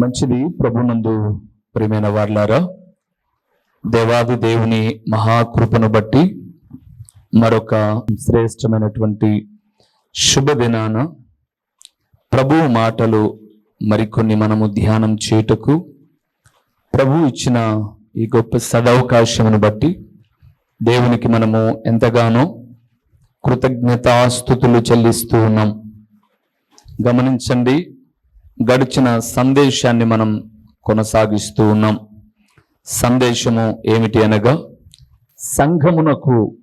మంచిది ప్రభునందు ప్రియమైన వార్లారా దేవాది దేవుని మహాకృపను బట్టి మరొక శ్రేష్టమైనటువంటి శుభదినాన ప్రభు మాటలు మరికొన్ని మనము ధ్యానం చేయుటకు ప్రభు ఇచ్చిన ఈ గొప్ప సదవకాశమును బట్టి దేవునికి మనము ఎంతగానో కృతజ్ఞతాస్థుతులు చెల్లిస్తూ ఉన్నాం. గమనించండి గడిచిన సందేశాన్ని మనం కొనసాగిస్తూ ఉన్నాం. సందేశము ఏమిటి అనగా సంఘమునకు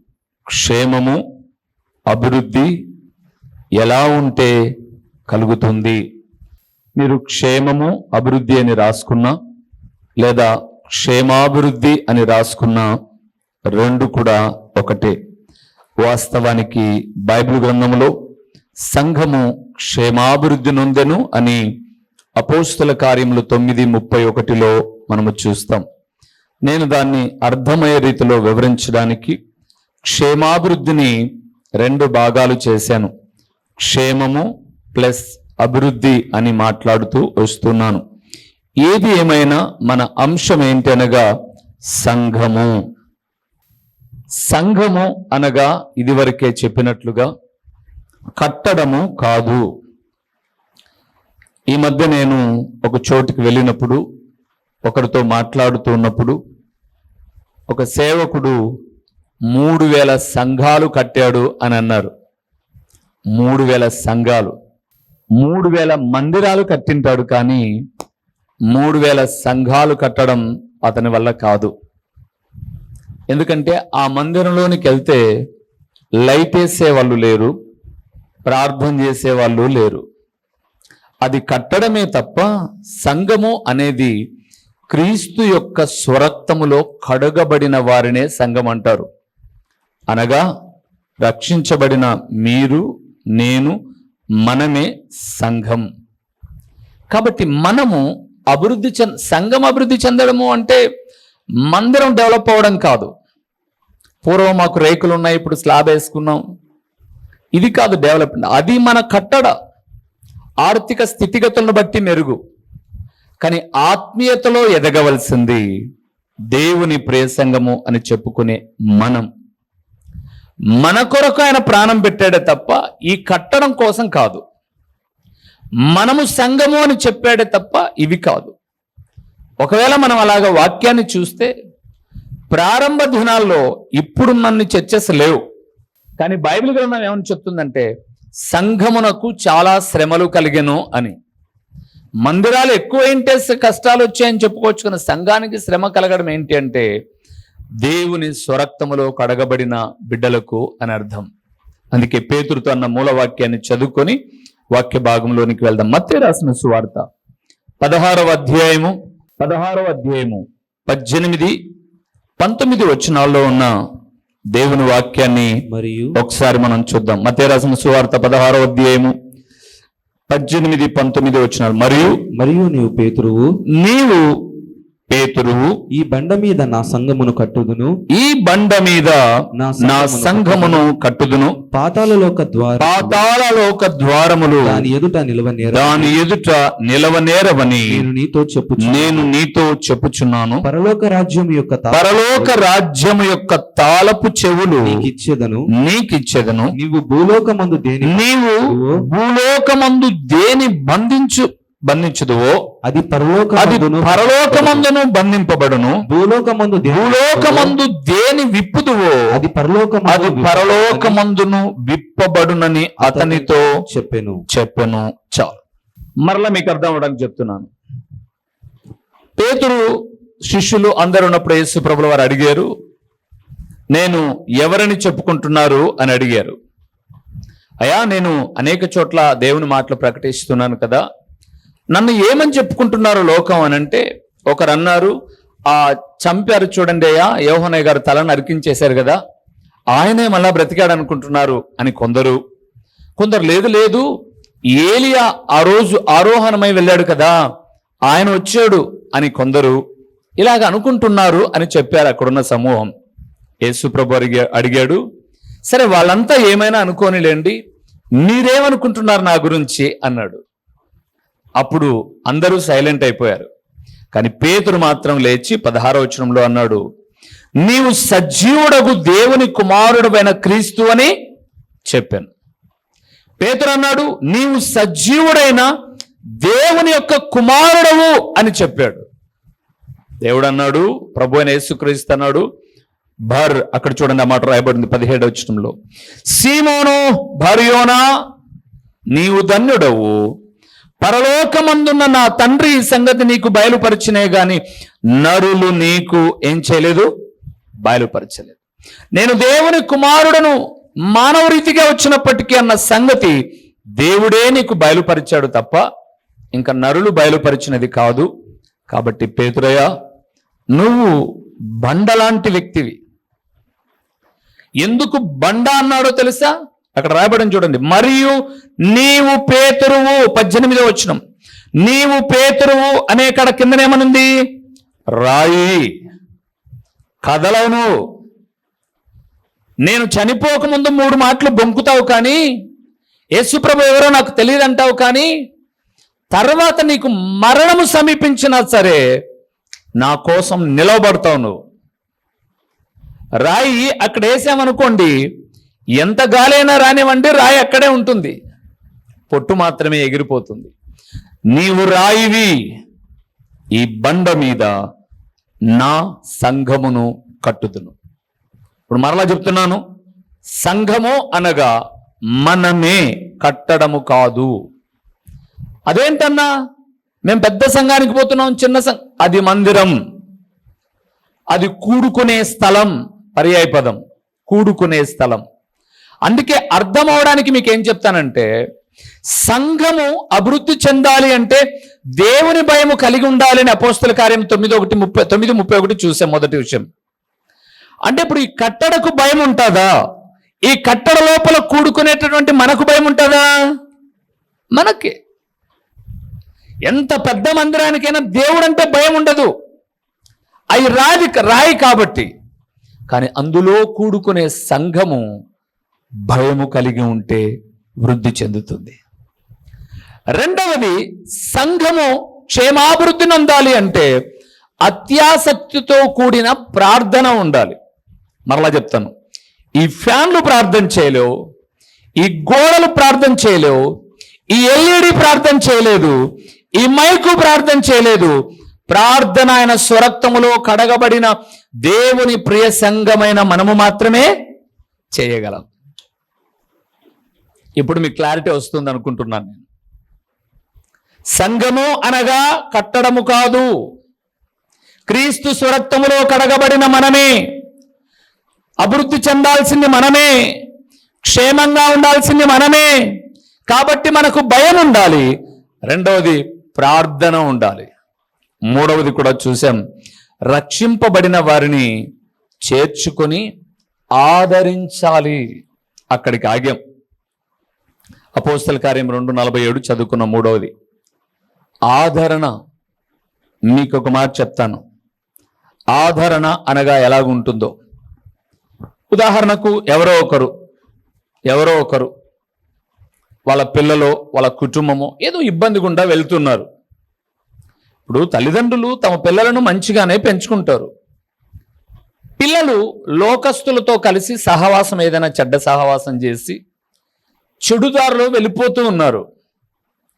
క్షేమము అభివృద్ధి ఎలా ఉంటే కలుగుతుంది? మీరు క్షేమము అభివృద్ధి అని రాసుకున్నా లేదా క్షేమాభివృద్ధి అని రాసుకున్నా రెండు కూడా ఒకటే. వాస్తవానికి బైబిల్ గ్రంథంలో సంఘము క్షేమాభివృద్ధి నొందెను అని అపోస్తుల కార్యములు తొమ్మిది ముప్పై ఒకటిలో మనము చూస్తాం. నేను దాన్ని అర్థమయ్యే రీతిలో వివరించడానికి క్షేమాభివృద్ధిని రెండు భాగాలు చేశాను. క్షేమము ప్లస్ అభివృద్ధి అని మాట్లాడుతూ వస్తున్నాను. ఏది ఏమైనా మన అంశం ఏంటనగా సంఘము. సంఘము అనగా ఇదివరకే చెప్పినట్లుగా కట్టడము కాదు. ఈ మధ్య నేను ఒక చోటుకి వెళ్ళినప్పుడు ఒకరితో మాట్లాడుతూ ఉన్నప్పుడు ఒక సేవకుడు మూడు వేల సంఘాలు కట్టాడు అని అన్నారు. మూడు వేల సంఘాలు. మూడు వేల మందిరాలు కట్టింటాడు కానీ మూడు వేల సంఘాలు కట్టడం అతని వల్ల కాదు. ఎందుకంటే ఆ మందిరంలోనికి వెళ్తే లైట్ వేసే వాళ్ళు లేరు. ప్రార్థన చేసే వాళ్ళు లేరు. అది కట్టడమే తప్ప సంఘము అనేది క్రీస్తు యొక్క స్వరక్తములో కడగబడిన వారినే సంఘం అంటారు. అనగా రక్షించబడిన మీరు నేను మనమే సంఘం. కాబట్టి మనము అభివృద్ధి చెంద సంఘం అభివృద్ధి చెందడము అంటే మందిరం డెవలప్ అవ్వడం కాదు. పూర్వం మాకు రేకులు ఉన్నాయి ఇప్పుడు స్లాబ్ వేసుకున్నాం. ఇది కాదు డెవలప్మెంట్ అది మన కట్టడ. ఆర్థిక స్థితిగతులను బట్టి మెరుగు. కానీ ఆత్మీయతలో ఎదగవలసింది దేవుని ప్రియ అని చెప్పుకునే మనం. మన కొరకు ఆయన ప్రాణం పెట్టాడే తప్ప ఈ కట్టడం కోసం కాదు. మనము సంఘము అని చెప్పాడే తప్ప ఇవి కాదు. ఒకవేళ మనం అలాగ వాక్యాన్ని చూస్తే ప్రారంభ దినాల్లో ఇప్పుడున్నన్ని చర్చస్ లేవు కానీ బైబిల్ గ్రంథం ఏమని చెప్తుందంటే సంఘమునకు చాలా శ్రమలు కలిగెను అని. మందిరాలు ఎక్కువైంటే కష్టాలు వచ్చాయని చెప్పుకోవచ్చు కానీ సంఘానికి శ్రమ కలగడం ఏంటి అంటే దేవుని స్వరక్తములో కడగబడిన బిడ్డలకు అని అర్థం. అందుకే పేతురుతో అన్న మూలవాక్యాన్ని చదువుకొని వాక్య భాగంలోనికి వెళ్దాం. మత్తే రాసిన సువార్త పదహారవ అధ్యాయము పదహారవ అధ్యాయము పద్దెనిమిది పంతొమ్మిది వచనాల్లో ఉన్న దేవుని వాక్యాన్ని మరియు ఒకసారి మనం చూద్దాం. మత్తే రాసిన సువార్త పదహారవ అధ్యాయము పద్దెనిమిది పంతొమ్మిది వచనాలు మరియు మరియు నీవు పేతురువు నీవు పేతురువు ఈ బండ మీద నా సంగమును కట్టుదును. ఈ బండ మీద నా నా సంఘమును సంఘమును కట్టుదును. పాతాళలోక ద్వార పాతాళలోక ద్వారములు. దాని ఎదుట నిలవనేర దాని ఎదుట నిలవనేరవని నేను నీతో చెప్పుచు నేను నీతో చెప్పుచున్నాను. పరలోక రాజ్యం యొక్క పరలోక రాజ్యము యొక్క తాళపు చెవులు నీకిచ్చేదను. నీకిచ్చెదను. నీవు భూలోకమందు దేని నీవు భూలోకమందు దేని బంధించు బంధించుదువో? అది పరలోక అది పరలోకమందును బంధింపబడును. భూలోకమందు భూలోకమందు దేని విప్పుదువో? అది పరలోకమందు అది పరలోకమందును విప్పబడునని అతనితో చెప్పాను. చెప్పను. చాలు. మరలా మీకు అర్థం అవడానికి చెప్తున్నాను. పేతురు శిష్యులు అందరు ఉన్నప్పుడు యేసు ప్రభుల వారు అడిగారు నేను ఎవరిని చెప్పుకుంటున్నారు? అని అడిగారు. అయా నేను అనేక చోట్ల దేవుని మాటలు ప్రకటిస్తున్నాను కదా నన్ను ఏమని చెప్పుకుంటున్నారు లోకం అని అంటే ఒకరు అన్నారు ఆ చంపారు చూడండి అయ్యా యోహనయ్య గారు తల అరికించేశారు కదా ఆయనే మళ్ళా బ్రతికాడు అనుకుంటున్నారు అని కొందరు. కొందరు లేదు లేదు ఏలియా ఆ రోజు ఆరోహణమై వెళ్ళాడు కదా ఆయన వచ్చాడు అని కొందరు. ఇలాగ అనుకుంటున్నారు అని చెప్పారు అక్కడున్న సమూహం. యేసుప్రభు అడిగా అడిగాడు సరే వాళ్ళంతా ఏమైనా అనుకోనిలేండి మీరేమనుకుంటున్నారు నా గురించి? అన్నాడు. అప్పుడు అందరూ సైలెంట్ అయిపోయారు. కానీ పేతురు మాత్రం లేచి పదహారో వచనంలో అన్నాడు నీవు సజీవుడగు దేవుని కుమారుడమైన క్రీస్తు అని చెప్పాను. పేతురు అన్నాడు నీవు సజీవుడైన దేవుని యొక్క కుమారుడవు అని చెప్పాడు. దేవుడు అన్నాడు ప్రభు అయిన యేసుక్రీస్తు అన్నాడు భర్ అక్కడ చూడండి ఆ మాట రాయబడింది పదిహేడు వచనంలో సీమోను భర్యోనా నీవు ధన్యుడవు పరలోకమందున్న నా తండ్రి ఈ సంగతి నీకు బయలుపరిచినే గాని నరులు నీకు ఏం చేయలేదు? బయలుపరచలేదు. నేను దేవుని కుమారుడను మానవ రీతిగా వచ్చినప్పటికీ అన్న సంగతి దేవుడే నీకు బయలుపరిచాడు తప్ప ఇంకా నరులు బయలుపరిచినది కాదు. కాబట్టి పేతురయ్య నువ్వు బండలాంటి వ్యక్తివి. ఎందుకు బండ అన్నాడో తెలుసా? అక్కడ రాయబడి చూడండి. మరియు నీవు పేతురువు పద్దెనిమిదో వచ్చినం నీవు పేతురువు అనే కడ కిందనేమనుంది రాయి. కదలవును నేను చనిపోకముందు మూడు మాటలు బొంకుతావు కానీ యేసుప్రభు ఎవరో నాకు తెలియదు అంటావు కానీ తర్వాత నీకు మరణము సమీపించినా సరే నా కోసం నిలవబడతావు నువ్వు. రాయి అక్కడ వేసామనుకోండి ఎంత గాలైనా రానివ్వండి రాయి అక్కడే ఉంటుంది. పొట్టు మాత్రమే ఎగిరిపోతుంది. నీవు రాయివి. ఈ బండ మీద నా సంఘమును కట్టుదును. ఇప్పుడు మరలా చెప్తున్నాను. సంఘము అనగా మనమే కట్టడము కాదు. అదేంటన్నా? మేము పెద్ద సంఘానికి పోతున్నాం చిన్న సంఘ అది మందిరం. అది కూడుకునే స్థలం పర్యాయపదం. కూడుకునే స్థలం. అందుకే అర్థం అవడానికి మీకు ఏం చెప్తానంటే సంఘము అభివృద్ధి చెందాలి అంటే దేవుని భయము కలిగి ఉండాలి అని అపోస్తుల కార్యం తొమ్మిది ఒకటి ముప్పై తొమ్మిది ముప్పై ఒకటి చూసాం మొదటి విషయం. అంటే ఇప్పుడు ఈ కట్టడకు భయం ఉంటుందా? ఈ కట్టడ లోపల కూడుకునేటటువంటి మనకు భయం ఉంటుందా? మనకి. ఎంత పెద్ద మందిరానికైనా దేవుడు అంటే భయం ఉండదు. అవి రాది రాయి కాబట్టి. కానీ అందులో కూడుకునే సంఘము భయము కలిగి ఉంటే వృద్ధి చెందుతుంది. రెండవది సంఘము క్షేమాభివృద్ధి నందాలి అంటే అత్యాసక్తితో కూడిన ప్రార్థన ఉండాలి. మరలా చెప్తాను. ఈ ఫ్యాన్లు ప్రార్థన చేయలేవు ఈ గోడలు ప్రార్థన చేయలేవు ఈ ఎల్ఈడి ప్రార్థన చేయలేదు ఈ మైకు ప్రార్థన చేయలేదు. ప్రార్థన ఆయన స్వరక్తములో కడగబడిన దేవుని ప్రియ సంఘమైన మనము మాత్రమే చేయగలం. ఇప్పుడు మీకు క్లారిటీ వస్తుంది అనుకుంటున్నాను నేను. సంఘము అనగా కట్టడము కాదు. క్రీస్తు స్వరక్తములో కడగబడిన మనమే. అభివృద్ధి చెందాల్సింది మనమే. క్షేమంగా ఉండాల్సింది మనమే. కాబట్టి మనకు భయం ఉండాలి. రెండవది ప్రార్థన ఉండాలి. మూడవది కూడా చూసాం. రక్షింపబడిన వారిని చేర్చుకొని ఆదరించాలి. అక్కడికి ఆగాం. అపోస్తల కార్యం రెండు నలభై ఏడు చదువుకున్న మూడవది. ఆదరణ మీకు ఒక మాట చెప్తాను. ఆదరణ అనగా ఎలాగుంటుందో. ఉదాహరణకు ఎవరో ఒకరు ఎవరో ఒకరు వాళ్ళ పిల్లలు వాళ్ళ కుటుంబము ఏదో ఇబ్బంది గుండా వెళ్తున్నారు. ఇప్పుడు తల్లిదండ్రులు తమ పిల్లలను మంచిగానే పెంచుకుంటారు. పిల్లలు లోకస్తులతో కలిసి సహవాసం ఏదైనా చెడ్డ సహవాసం చేసి చెడుదారిలో వెళ్ళిపోతూ ఉన్నారు.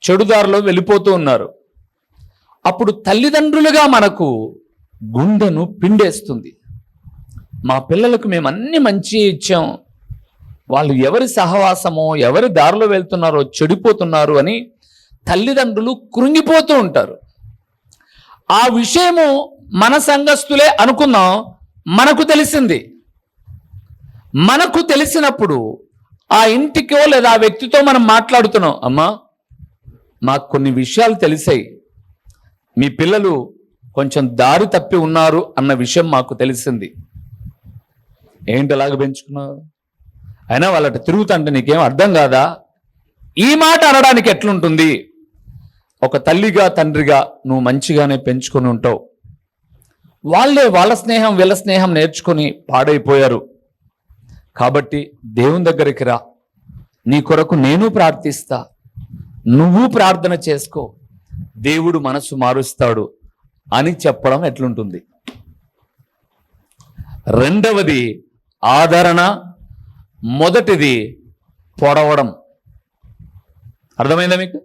చెడుదారిలో వెళ్ళిపోతూ ఉన్నారు. అప్పుడు తల్లిదండ్రులుగా మనకు గుండెను పిండేస్తుంది. మా పిల్లలకు మేము అన్ని మంచి ఇచ్చాం. వాళ్ళు ఎవరి సహవాసమో ఎవరి దారిలో వెళ్తున్నారో చెడిపోతున్నారు అని తల్లిదండ్రులు కృంగిపోతూ ఉంటారు. ఆ విషయము మన సంఘస్థులే అనుకుందాం. మనకు తెలిసింది. మనకు తెలిసినప్పుడు ఆ ఇంటికో లేదా ఆ వ్యక్తితో మనం మాట్లాడుతున్నాం. అమ్మా మాకు కొన్ని విషయాలు తెలిసాయి. మీ పిల్లలు కొంచెం దారి తప్పి ఉన్నారు అన్న విషయం మాకు తెలిసింది. ఏంటి అలాగ పెంచుకున్నావు అయినా వాళ్ళట తిరుగుతుంటే నీకేం అర్థం కాదా? ఈ మాట అనడానికి ఎట్లుంటుంది? ఒక తల్లిగా తండ్రిగా నువ్వు మంచిగానే పెంచుకొని ఉంటావు. వాళ్ళే వాళ్ళ స్నేహం వీళ్ళ స్నేహం నేర్చుకొని పాడైపోయారు. కాబట్టి దేవుని దగ్గరికి రా. నీ కొరకు నేను ప్రార్థిస్తా. నువ్వు ప్రార్థన చేసుకో. దేవుడు మనసు మారుస్తాడు అని చెప్పడం ఎట్లుంటుంది? రెండవది ఆదరణ మొదటిది పొడవడం. అర్థమైందా మీకు?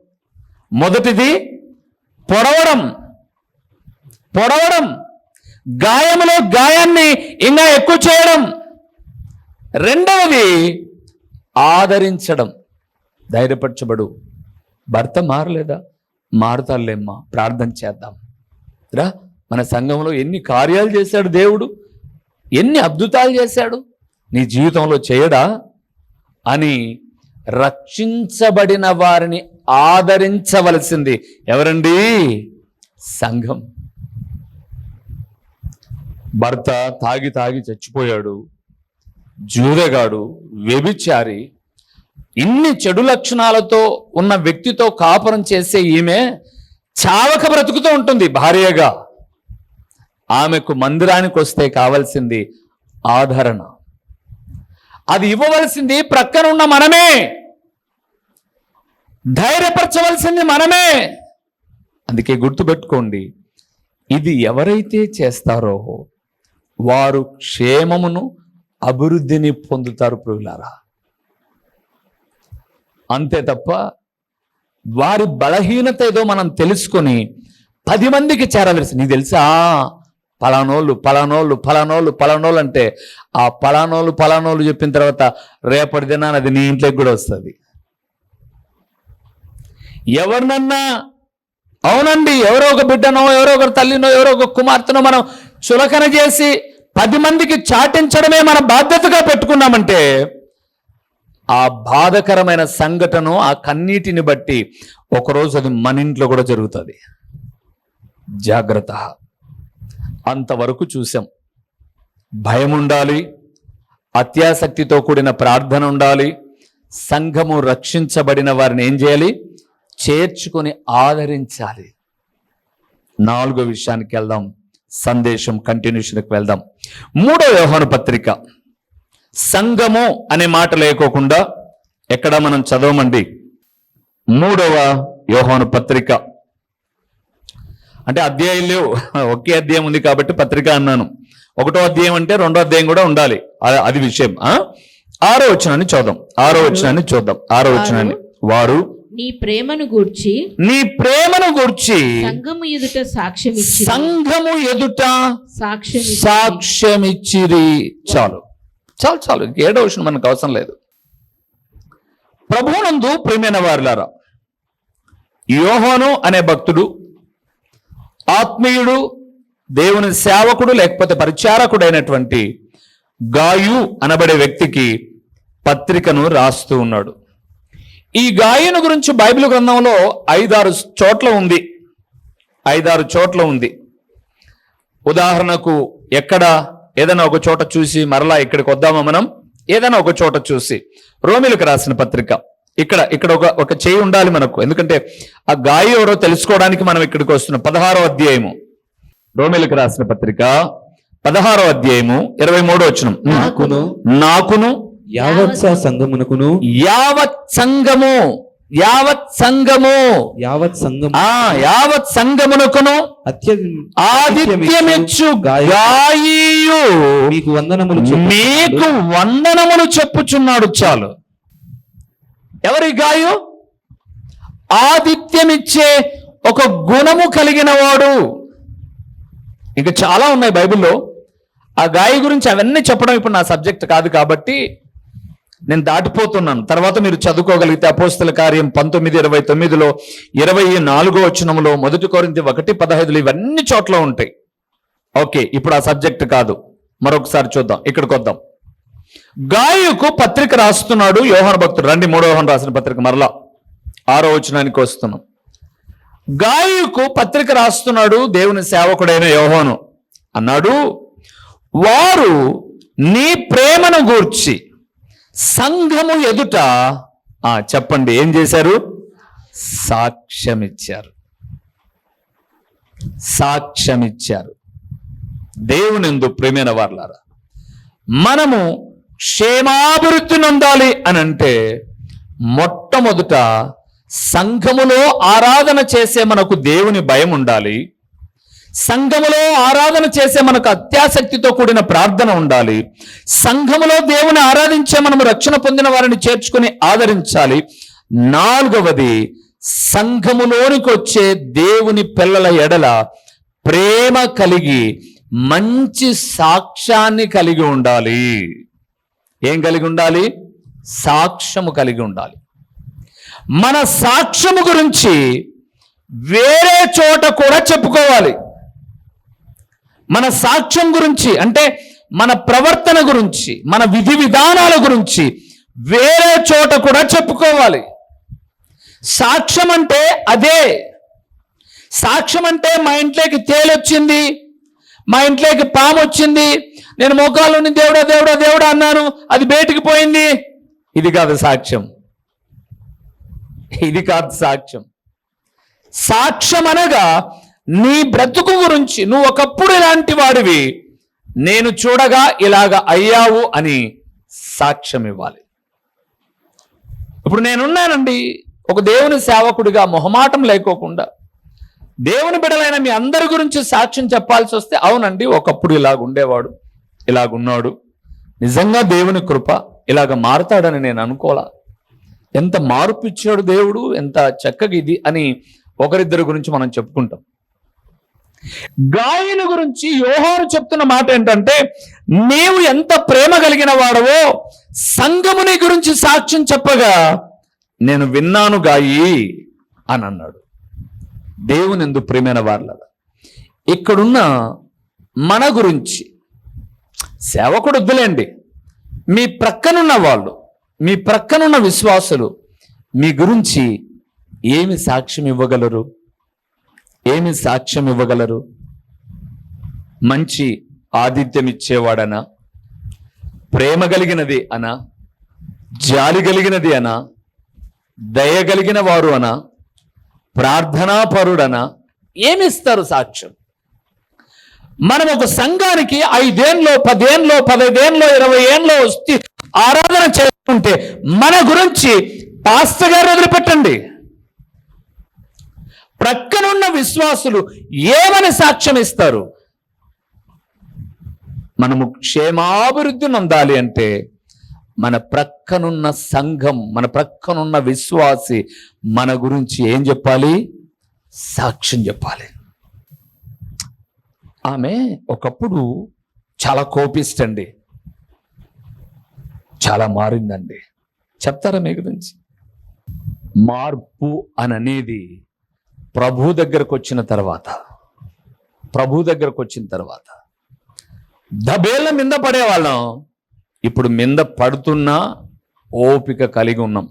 మొదటిది పొడవడం. పొడవడం. గాయములో గాయాన్ని ఇంకా ఎక్కువ చేయడం. రెండవది ఆదరించడం. ధైర్యపరచబడు. భర్త మారలేదా? మారుతాలేమ్మా ప్రార్థన చేద్దాం. రా మన సంఘంలో ఎన్ని కార్యాలు చేశాడు దేవుడు? ఎన్ని అద్భుతాలు చేశాడు? నీ జీవితంలో చేయడా? అని రక్షించబడిన వారిని ఆదరించవలసింది ఎవరండి? సంఘం. భర్త తాగి తాగి చచ్చిపోయాడు. జూదగాడు వ్యభిచారి ఇన్ని చెడు లక్షణాలతో ఉన్న వ్యక్తితో కాపురం చేసే ఈమె చావక బ్రతుకుతూ ఉంటుంది భార్యగా. ఆమెకు మందిరానికి వస్తే కావాల్సింది ఆదరణ. అది ఇవ్వవలసింది ప్రక్కన ఉన్న మనమే. ధైర్యపరచవలసింది మనమే. అందుకే గుర్తుపెట్టుకోండి ఇది ఎవరైతే చేస్తారో వారు క్షేమమును అభివృద్ధిని పొందుతారు ప్రభులారా అంతే తప్ప వారి బలహీనత ఏదో మనం తెలుసుకొని పది మందికి చేరవలసి నీకు తెలుసా? పలానోళ్ళు పలానోళ్ళు పలానోళ్ళు పలానోళ్ళు అంటే ఆ పలానోళ్ళు పలానోళ్ళు చెప్పిన తర్వాత రేపటి దినాన అది నీ ఇంట్లోకి కూడా వస్తుంది. ఎవరినన్నా అవునండి ఎవరో ఒక బిడ్డనో ఎవరో ఒకరు తల్లినో ఎవరో ఒక కుమార్తెనో మనం చులకన చేసి పది మందికి చాటించడమే మన బాధ్యతగా పెట్టుకున్నామంటే ఆ బాధకరమైన సంఘటన ఆ కన్నీటిని బట్టి ఒకరోజు అది మన ఇంట్లో కూడా జరుగుతుంది. జాగ్రత్త. అంతవరకు చూసాం భయం ఉండాలి అత్యాసక్తితో కూడిన ప్రార్థన ఉండాలి సంఘము రక్షించబడిన వారిని ఏం చేయాలి? చేర్చుకొని ఆదరించాలి. నాలుగో విషయానికి వెళ్దాం. సందేశం కంటిన్యూషన్కి వెళ్దాం. మూడో వ్యవహాన పత్రిక. సంఘము అనే మాట లేకోకుండా ఎక్కడ మనం చదవమండి? మూడవ యోహాను పత్రిక. అంటే అధ్యాయం లేవు ఒకే అధ్యాయం ఉంది కాబట్టి పత్రిక అన్నాను. ఒకటో అధ్యాయం అంటే రెండో అధ్యాయం కూడా ఉండాలి. అది విషయం. ఆ? ఆరో వచనాన్ని చూద్దాం ఆరో వచనాన్ని చూద్దాం ఆరో వచనాన్ని. వారు నీ ప్రేమను గూర్చి నీ ప్రేమను గూర్చి సంఘము ఎదుట సాక్ష్యం ఇచ్చి సంఘము ఎదుట సాక్ష్యం ఇచ్చి సాక్ష్యమిచ్చిరి. చాలు. చాలు చాలు. ఏడో విషయం మనకు అవసరం లేదు. ప్రభువునందు ప్రియమైన వారులారా యోహోను అనే భక్తుడు ఆత్మీయుడు దేవుని సేవకుడు లేకపోతే పరిచారకుడు అయినటువంటి గాయు అనబడే వ్యక్తికి పత్రికను రాస్తూ ఉన్నాడు. ఈ గాయను గురించి బైబిల్ గ్రంథంలో ఐదారు చోట్ల ఉంది. ఐదారు చోట్ల ఉంది. ఉదాహరణకు ఎక్కడ? ఏదైనా ఒక చోట చూసి మరలా ఇక్కడికి వద్దామా మనం? ఏదైనా ఒక చోట చూసి. రోమిలకు రాసిన పత్రిక. ఇక్కడ ఇక్కడ ఒక ఒక చేయి ఉండాలి మనకు. ఎందుకంటే ఆ గాయ ఎవరో తెలుసుకోవడానికి మనం ఇక్కడికి వస్తున్నాం. పదహారో అధ్యాయము. రోమిలకు రాసిన పత్రిక. పదహారో అధ్యాయము ఇరవై మూడో వచ్చిన నాకును నాకును యావత్ సంఘమునకును యావత్ సంఘము యావత్ సంఘము. యావత్ సంఘం ఆ యావత్ సంఘమునకును అత్య ఆదిత్యమిచ్చు గాయు మీకు వందనములు. మీకు వందనములు చెప్పుచున్నాడు చాలు. ఎవరి గాయు? ఆదిత్యమిచ్చే ఒక గుణము కలిగిన వాడు ఇంకా చాలా ఉన్నాయి బైబిల్లో. ఆ గాయ గురించి అవన్నీ చెప్పడం ఇప్పుడు నా సబ్జెక్ట్ కాదు కాబట్టి నేను దాటిపోతున్నాను. తర్వాత మీరు చదువుకోగలిగితే అపోస్తల కార్యం పంతొమ్మిది ఇరవై తొమ్మిదిలో ఇరవై నాలుగో వచనంలో మొదటి కొరింది ఒకటి పదహైదులు ఇవన్నీ చోట్ల ఉంటాయి. ఓకే ఇప్పుడు ఆ సబ్జెక్ట్ కాదు. మరొకసారి చూద్దాం. ఇక్కడికి వద్దాం. గాయకు పత్రిక రాస్తున్నాడు యోహన భక్తుడు. రండి మూడో యోహన్ రాసిన పత్రిక మరలా. ఆరో వచనానికి వస్తున్నాం. గాయకు పత్రిక రాస్తున్నాడు దేవుని సేవకుడైన యోహోను. అన్నాడు వారు నీ ప్రేమను గూర్చి సంఘము ఎదుట చెప్పండి ఏం చేశారు? సాక్ష్యమిచ్చారు. సాక్ష్యమిచ్చారు. దేవునిందు ప్రేమైన వార్లారా మనము క్షేమాభివృద్ధి నొందాలి అని అంటే మొట్టమొదట సంఘములో ఆరాధన చేసే మనకు దేవుని భయం ఉండాలి. సంఘములో ఆరాధన చేసే మనకు అత్యాసక్తితో కూడిన ప్రార్థన ఉండాలి. సంఘములో దేవుని ఆరాధించే మనము రక్షణ పొందిన వారిని చేర్చుకుని ఆదరించాలి. నాలుగవది సంఘములోనికి వచ్చే దేవుని పిల్లల ఎడల ప్రేమ కలిగి మంచి సాక్ష్యాన్ని కలిగి ఉండాలి. ఏం కలిగి ఉండాలి? సాక్ష్యము కలిగి ఉండాలి. మన సాక్ష్యము గురించి వేరే చోట కూడా చెప్పుకోవాలి. మన సాక్ష్యం గురించి అంటే మన ప్రవర్తన గురించి మన విధి విధానాల గురించి వేరే చోట కూడా చెప్పుకోవాలి. సాక్ష్యం అంటే అదే. సాక్ష్యం అంటే మా ఇంట్లోకి తేలొచ్చింది మా ఇంట్లోకి పాము వచ్చింది నేను మోకాళ్ళని దేవుడా దేవుడా దేవుడా అన్నాను అది బయటికి పోయింది. ఇది కాదు సాక్ష్యం. ఇది కాదు సాక్ష్యం. సాక్ష్యం అనగా నీ బ్రతుకు గురించి నువ్వు ఒకప్పుడు ఇలాంటి వాడివి నేను చూడగా ఇలాగ అయ్యావు అని సాక్ష్యం ఇవ్వాలి. ఇప్పుడు నేనున్నానండి ఒక దేవుని సేవకుడిగా మొహమాటం లేకోకుండా దేవుని బిడలైన మీ అందరి గురించి సాక్ష్యం చెప్పాల్సి వస్తే అవునండి ఒకప్పుడు ఇలాగ ఉండేవాడు ఇలాగున్నాడు నిజంగా దేవుని కృప ఇలాగ మారుతాడని నేను అనుకోలా ఎంత మార్పు ఇచ్చాడు దేవుడు ఎంత చక్కగా ఇది అని ఒకరిద్దరి గురించి మనం చెప్పుకుంటాం. గాయని గురించి యోహాను చెప్తున్న మాట ఏంటంటే నీవు ఎంత ప్రేమ కలిగిన వాడవో సంగముని గురించి సాక్ష్యం చెప్పగా నేను విన్నాను గాయి అని అన్నాడు. దేవుని ఎందు ప్రేమైన వాళ్ళ ఇక్కడున్న మన గురించి సేవకుడు వద్దులేండి. మీ ప్రక్కనున్న వాళ్ళు మీ ప్రక్కనున్న విశ్వాసులు మీ గురించి ఏమి సాక్ష్యం ఇవ్వగలరు? ఏమి సాక్ష్యం ఇవ్వగలరు మంచి ఆతిథ్యం ఇచ్చేవాడనా ప్రేమ కలిగినది అనా? జాలి కలిగినది అనా? దయ కలిగిన వారు అనా? ప్రార్థనాపరుడనా? ఏమిస్తారు సాక్ష్యం? మనం ఒక సంఘానికి ఐదేళ్ళలో పదేళ్ళలో పదైదేళ్ళలో ఇరవై ఏళ్ళలో వస్తే ఆరాధన చేసుకుంటే మన గురించి పాస్త గారు వదిలిపెట్టండి. ప్రక్కనున్న విశ్వాసులు ఏమని సాక్ష్యం ఇస్తారు? మనము క్షేమాభివృద్ధి నొందాలి అంటే మన ప్రక్కనున్న సంఘం మన ప్రక్కనున్న విశ్వాసి మన గురించి ఏం చెప్పాలి? సాక్ష్యం చెప్పాలి. ఆమె ఒకప్పుడు చాలా కోపిస్తండి చాలా మారిందండి. చెప్తారా మీ గురించి మార్పు అని అనేది ప్రభు దగ్గరకు వచ్చిన తర్వాత ప్రభు దగ్గరకు వచ్చిన తర్వాత దబేళ్ళ మింద పడేవాళ్ళం. ఇప్పుడు మింద పడుతున్నా ఓపిక కలిగి ఉన్నాం.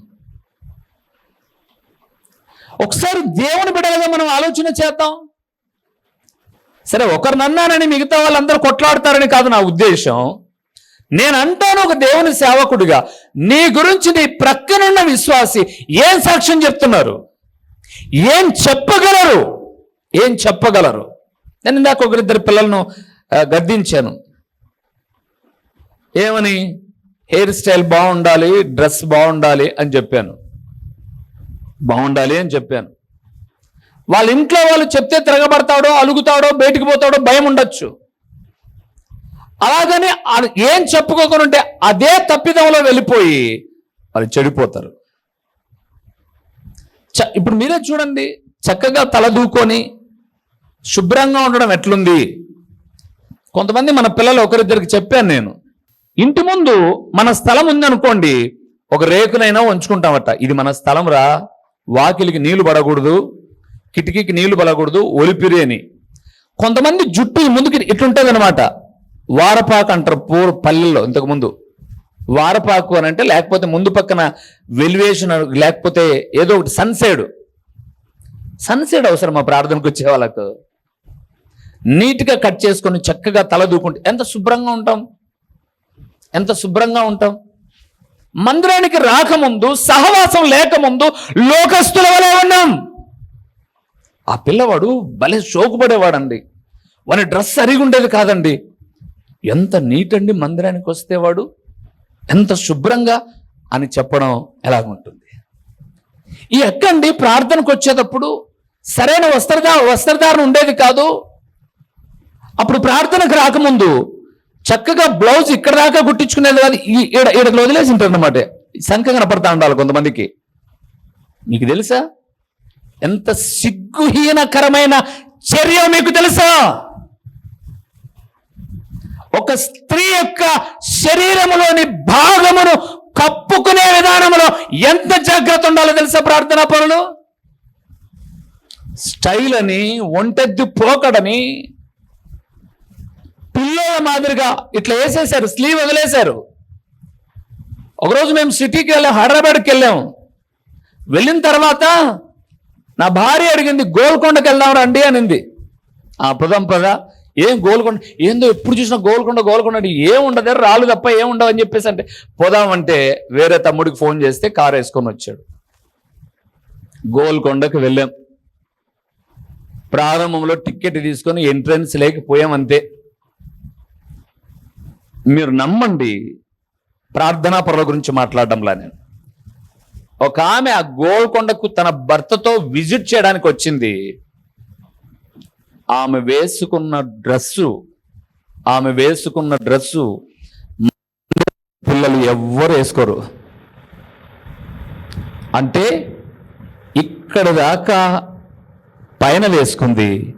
ఒకసారి దేవుని బిడలుగా మనం ఆలోచన చేద్దాం. సరే ఒకరిని అన్నానని మిగతా వాళ్ళందరూ కొట్లాడతారని కాదు నా ఉద్దేశం. నేను అంటాను ఒక దేవుని సేవకుడిగా నీ గురించి నీ ప్రక్కనున్న విశ్వాసి ఏం సాక్ష్యం చెప్తున్నారు? ఏం చెప్పగలరు? ఏం చెప్పగలరు? నేను ఇందాక ఒకరిద్దరు పిల్లలను గద్దించాను. ఏమని? హెయిర్ స్టైల్ బాగుండాలి డ్రెస్ బాగుండాలి అని చెప్పాను. బాగుండాలి అని చెప్పాను. వాళ్ళ ఇంట్లో వాళ్ళు చెప్తే తిరగబడతాడో అలుగుతాడో బయటికి పోతాడో భయం ఉండొచ్చు. అలాగని ఏం చెప్పుకోకుండా ఉంటే అదే తప్పిదంలో వెళ్ళిపోయి వాళ్ళు చెడిపోతారు. ఇప్పుడు మీరే చూడండి చక్కగా తల దూకొని శుభ్రంగా ఉండడం ఎట్లుంది? కొంతమంది మన పిల్లలు ఒకరిద్దరికి చెప్పాను నేను. ఇంటి ముందు మన స్థలం ఉందనుకోండి ఒక రేకునైనా ఉంచుకుంటామట. ఇది మన స్థలం రా వాకిలికి నీళ్ళు పడకూడదు కిటికీకి నీళ్ళు పడకూడదు ఒలిపిరి అని కొంతమంది జుట్టు ఈ ముందుకి ఇట్లుంటుంది అనమాట వారపాకు అంటారు పూర్ పల్లెల్లో ఇంతకుముందు వారపాకు అని అంటే లేకపోతే ముందు పక్కన వెలివేషన్ లేకపోతే ఏదో ఒకటి సన్సైడ్. సన్సైడ్ అవసరం మా ప్రార్థనకు వచ్చే వాళ్ళకు. నీట్గా కట్ చేసుకొని చక్కగా తల దూకుంటే ఎంత శుభ్రంగా ఉంటాం? ఎంత శుభ్రంగా ఉంటాం? మందిరానికి రాకముందు సహవాసం లేకముందు లోకస్తుల వలె ఉన్నాం. ఆ పిల్లవాడు భలే షోకుపడేవాడండి వాని డ్రెస్ సరిగా ఉండేది కాదండి. ఎంత నీట్ అండి మందిరానికి వస్తే వాడు. ఎంత శుభ్రంగా అని చెప్పడం ఎలాగుంటుంది? ఈ ఎక్కండి ప్రార్థనకు వచ్చేటప్పుడు సరైన వస్త్రధా వస్త్రధారణ ఉండేది కాదు. అప్పుడు ప్రార్థనకు రాకముందు చక్కగా బ్లౌజ్ ఇక్కడ దాకా కుట్టించుకునేది కాదు. ఈడ ఈడ వదిలేసి ఉంటారు అనమాట సంఖ కనపడతా ఉండాలి కొంతమందికి. మీకు తెలుసా? ఎంత సిగ్గుహీనకరమైన చర్య మీకు తెలుసా? ఒక స్త్రీ యొక్క శరీరములోని ఎంత జాగ్రత్త ఉండాలో తెలుసా ప్రార్థనా పనులు స్టైల్ అని ఒంటెద్దు పోకడని పిల్లల మాదిరిగా ఇట్లా వేసేసారు స్లీవ్ వదిలేశారు. ఒకరోజు మేము సిటీకి వెళ్ళాం హైదరాబాద్కి వెళ్ళాం. వెళ్ళిన తర్వాత నా భార్య అడిగింది గోల్కొండకి వెళ్దాం రండి అనింది. ఆ పదం పద. ఏం గోల్కొండ ఏందో ఎప్పుడు చూసినా గోల్కొండ గోల్కొండ అంటే ఏం ఉండదు రాళ్ళు తప్ప ఏం ఉండవు అని చెప్పేసి అంటే పోదామంటే వేరే తమ్ముడికి ఫోన్ చేస్తే కారు వేసుకొని వచ్చాడు. గోల్కొండకు వెళ్ళాం. ప్రారంభంలో టికెట్ తీసుకొని ఎంట్రన్స్ లేకపోయాం అంతే. మీరు నమ్మండి ప్రార్థనా పరుల గురించి మాట్లాడడంలా నేను. ఒక ఆమె ఆ గోల్కొండకు తన భర్తతో విజిట్ చేయడానికి వచ్చింది. ఆమె వేసుకున్న డ్రెస్సు ఆమె వేసుకున్న డ్రెస్సు పిల్లలు ఎవ్వరు వేసుకోరు. అంటే ఇక్కడ దాకా పైన వేసుకుంది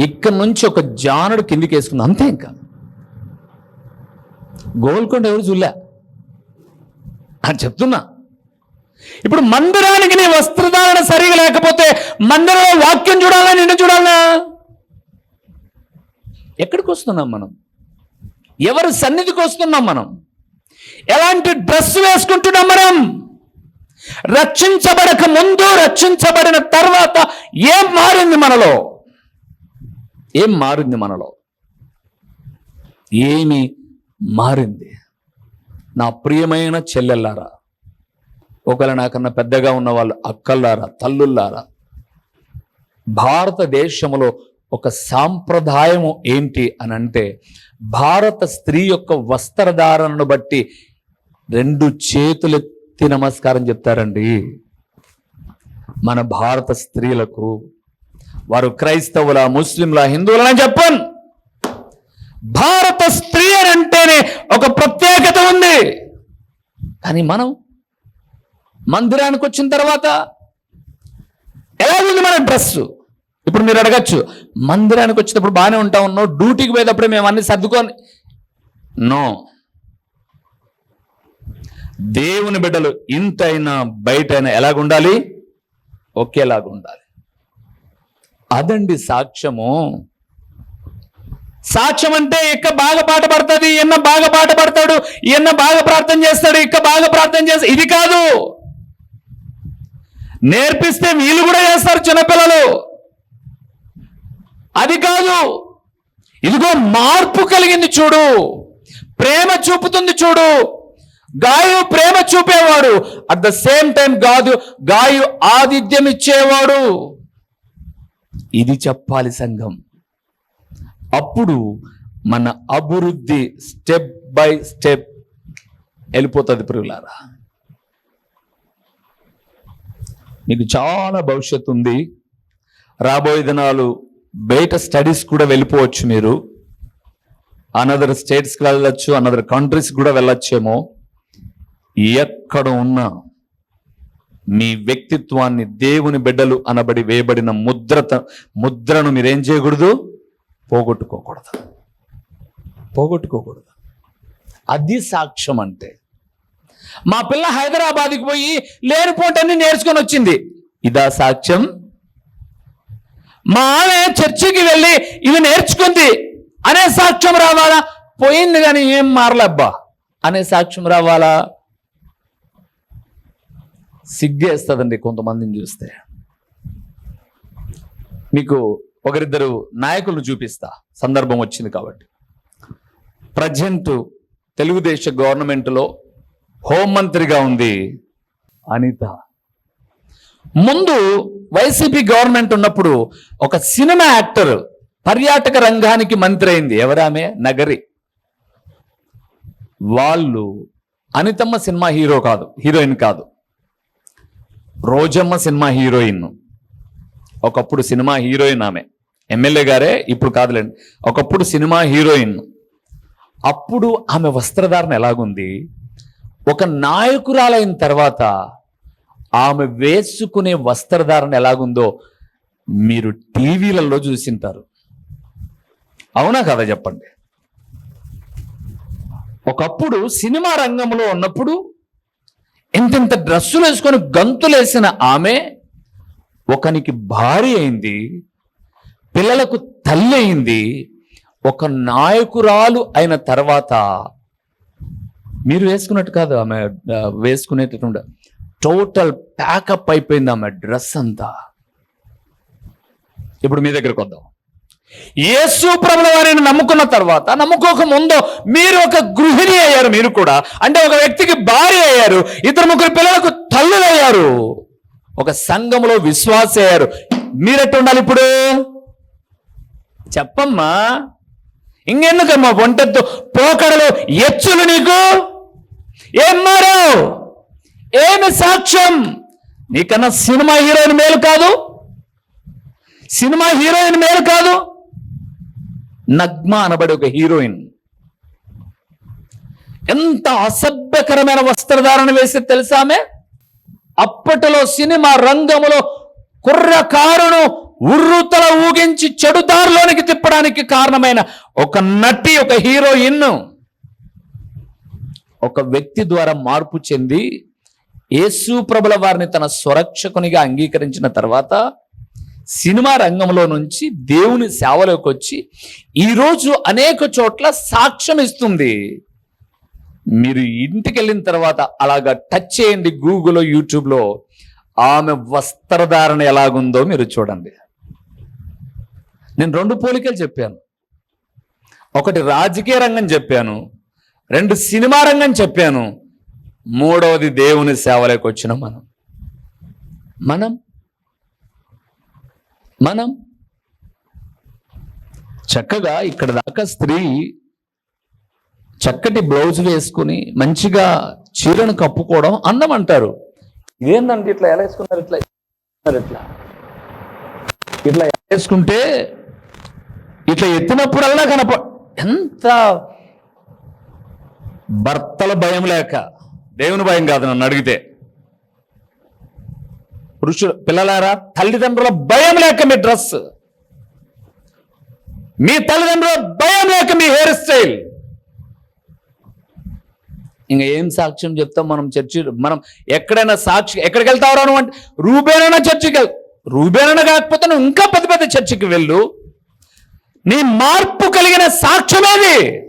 ఇక్కడ నుంచి ఒక జానుడు కిందికి వేసుకుంది అంతే ఇంకా. గోల్కొండ ఎవరు చూలే అని చెప్తున్నా. ఇప్పుడు మందిరానికి నీ వస్త్రధారణ సరిగా లేకపోతే మందిరంలో వాక్యం చూడాలా నిన్ను చూడాలా? ఎక్కడికి వస్తున్నాం మనం? ఎవరి సన్నిధికి వస్తున్నాం మనం? ఎలాంటి డ్రెస్ వేసుకుంటున్నాం మనం? రక్షించబడక ముందు రక్షించబడిన తర్వాత ఏం మారింది మనలో? ఏం మారింది మనలో? ఏమి మారింది? నా ప్రియమైన చెల్లెల్లారా ఒకవేళ నాకన్నా పెద్దగా ఉన్న వాళ్ళు అక్కల్లారా తల్లుల్లారా? భారతదేశంలో ఒక సాంప్రదాయము ఏంటి అని అంటే భారత స్త్రీ యొక్క వస్త్రధారణను బట్టి రెండు చేతులెత్తి నమస్కారం చెప్తారండి. మన భారత స్త్రీలకు వారు క్రైస్తవుల ముస్లింల హిందువులని చెప్పను. భారత స్త్రీ అని అంటేనే ఒక ప్రత్యేకత ఉంది. కానీ మనం మందిరానికి వచ్చిన తర్వాత ఎలా ఉంది మన డ్రెస్? ఇప్పుడు మీరు అడగచ్చు మందిరానికి వచ్చినప్పుడు బాగానే ఉంటా ఉన్నావు డ్యూటీకి పోయేటప్పుడు మేము అన్ని సర్దుకొని నో. దేవుని బిడ్డలు ఇంతైనా బయటైనా ఎలాగుండాలి? ఒకేలాగా ఉండాలి అదండి సాక్ష్యము. సాక్ష్యం అంటే ఇక్క బాగా పాట పడుతుంది ఎన్న బాగా పాట పడతాడు ఎన్న బాగా ప్రార్థన చేస్తాడు ఇక్క బాగా ప్రార్థన చేస్తాడు ఇది కాదు. నేర్పిస్తే వీళ్ళు కూడా చేస్తారు చిన్నపిల్లలు. అది కాదు. ఇదిగో మార్పు కలిగింది చూడు. ప్రేమ చూపుతుంది చూడు. గాయు ప్రేమ చూపేవాడు. అట్ ద సేమ్ టైం కాదు గాయు ఆతిథ్యం ఇచ్చేవాడు. ఇది చెప్పాలి సంఘం. అప్పుడు మన అభివృద్ధి స్టెప్ బై స్టెప్ వెళ్ళిపోతుంది ప్రియులారా. మీకు చాలా భవిష్యత్తు ఉంది. రాబోయే దినాలు బయట స్టడీస్ కూడా వెళ్ళిపోవచ్చు మీరు. అనదర్ స్టేట్స్కి వెళ్ళొచ్చు అనదర్ కంట్రీస్ కూడా వెళ్ళొచ్చేమో. ఎక్కడ ఉన్నా మీ వ్యక్తిత్వాన్ని దేవుని బిడ్డలు అనబడి వేయబడిన ముద్రత ముద్రను మీరేం చేయకూడదు? పోగొట్టుకోకూడదు. పోగొట్టుకోకూడదు. అది సాక్ష్యం అంటే మా పిల్ల హైదరాబాద్కి పోయి లేనిపోటన్ని నేర్చుకొని వచ్చింది. ఇదా సాక్ష్యం? మా ఆమె చర్చికి వెళ్ళి ఇవి నేర్చుకుంది. అనే సాక్ష్యం రావాలా? పోయింది కానీ ఏం మారలబ్బా? అనే సాక్ష్యం రావాలా? సిగ్గేస్తుందండి కొంతమందిని చూస్తే. మీకు ఒకరిద్దరు నాయకులను చూపిస్తా. సందర్భం వచ్చింది కాబట్టి. ప్రజెంట్ తెలుగుదేశ గవర్నమెంట్లో హోంమంత్రిగా ఉంది. అనిత. ముందు వైసీపీ గవర్నమెంట్ ఉన్నప్పుడు ఒక సినిమా యాక్టర్ పర్యాటక రంగానికి మంత్రి అయింది. ఎవరామే? నగరి. వాళ్ళు అనితమ్మ సినిమా హీరో కాదు హీరోయిన్ కాదు. Rojamma cinema heroine. ఒకప్పుడు సినిమా హీరోయిన్ ఆమె. ఎమ్మెల్యే గారే ఇప్పుడు కాదులేండి. ఒకప్పుడు సినిమా హీరోయిన్. అప్పుడు ఆమె వస్త్రధారణ ఎలాగుంది? ఒక నాయకురాలైన తర్వాత ఆమె వేసుకునే వస్త్రధారణ ఎలాగుందో మీరు టీవీలలో చూసింటారు. అవునా కదా చెప్పండి? ఒకప్పుడు సినిమా రంగంలో ఉన్నప్పుడు ఇంతింత డ్రెస్సులు వేసుకొని గంతులేసిన ఆమె ఒకనికి భార్య అయింది పిల్లలకు తల్లి అయింది ఒక నాయకురాలు అయిన తర్వాత మీరు వేసుకున్నట్టు కాదు ఆమె ఆ, వేసుకునేటటువంటి టోటల్ ప్యాకప్ అయిపోయింది ఆమె డ్రెస్ అంతా. ఇప్పుడు మీ దగ్గరకు వద్దాం. యేసు ప్రభుల వారిని నమ్ముకున్న తర్వాత నమ్ముకోక ముందు మీరు ఒక గృహిణి అయ్యారు మీరు కూడా. అంటే ఒక వ్యక్తికి భార్య అయ్యారు. ఇద్దరు ముగ్గురు పిల్లలకు తల్లులయ్యారు ఒక సంఘములో విశ్వాస అయ్యారు. మీరెట్టు ఉండాలి ఇప్పుడు? చెప్పమ్మా. ఇంకెందుకమ్మా? వంటతో పోకడలు ఎచ్చులు నీకు? ఏం మారావు? ఏమి సాక్ష్యం? నీకన్నా సినిమా హీరోయిన్ మేలు కాదు? సినిమా హీరోయిన్ మేలు కాదు? నగ్మ అనబడే ఒక హీరోయిన్. ఎంత అసభ్యకరమైన వస్త్రధారణ వేసి తెలుసా అప్పటిలో సినిమా రంగములో కుర్రకారును ఉర్రుతల ఊగించి చెడుదారిలోనికి తిప్పడానికి కారణమైన ఒక నటి ఒక హీరోయిన్. ఒక వ్యక్తి ద్వారా మార్పు చెంది యేసు ప్రభుల వారిని తన స్వరక్షకునిగా అంగీకరించిన తర్వాత సినిమా రంగంలో నుంచి దేవుని సేవలోకి వచ్చి ఈరోజు అనేక చోట్ల సాక్ష్యం ఇస్తుంది. మీరు ఇంటికి వెళ్ళిన తర్వాత అలాగా టచ్ చేయండి గూగుల్లో యూట్యూబ్లో ఆమె వస్త్రధారణ ఎలాగుందో మీరు చూడండి. నేను రెండు పోలికలు చెప్పాను. ఒకటి రాజకీయ రంగం చెప్పాను. రెండు సినిమా రంగం చెప్పాను. మూడవది దేవుని సేవలోకి వచ్చిన మనం. మనం? మనం? చక్కగా ఇక్కడ దాకా స్త్రీ చక్కటి బ్లౌజ్ వేసుకుని మంచిగా చీరను కప్పుకోవడం అందం అంటారు ఇదేందంటే ఇట్లా ఎలా వేసుకున్నారు? ఇట్లా ఇట్లా. ఇట్లా ఎలా వేసుకుంటే ఇట్లా ఎత్తినప్పుడల్లా కనప ఎంత భర్తల భయం లేక. దేవుని భయం కాదు నన్ను అడిగితే. పురుషుడు పిల్లలారా తల్లిదండ్రుల భయం లేక మీ డ్రెస్. మీ తల్లిదండ్రుల భయం లేక మీ హెయిర్ స్టైల్. ఇంకా ఏం సాక్ష్యం చెప్తాం మనం చర్చి మనం ఎక్కడైనా సాక్షి ఎక్కడికి వెళ్తావు నువ్వు అంటే రూబేనైనా చర్చికి వెళ్ రూబేనైనా కాకపోతే నువ్వు ఇంకా పెద్ద పెద్ద చర్చికి వెళ్ళు. నీ మార్పు కలిగిన సాక్ష్యమేది.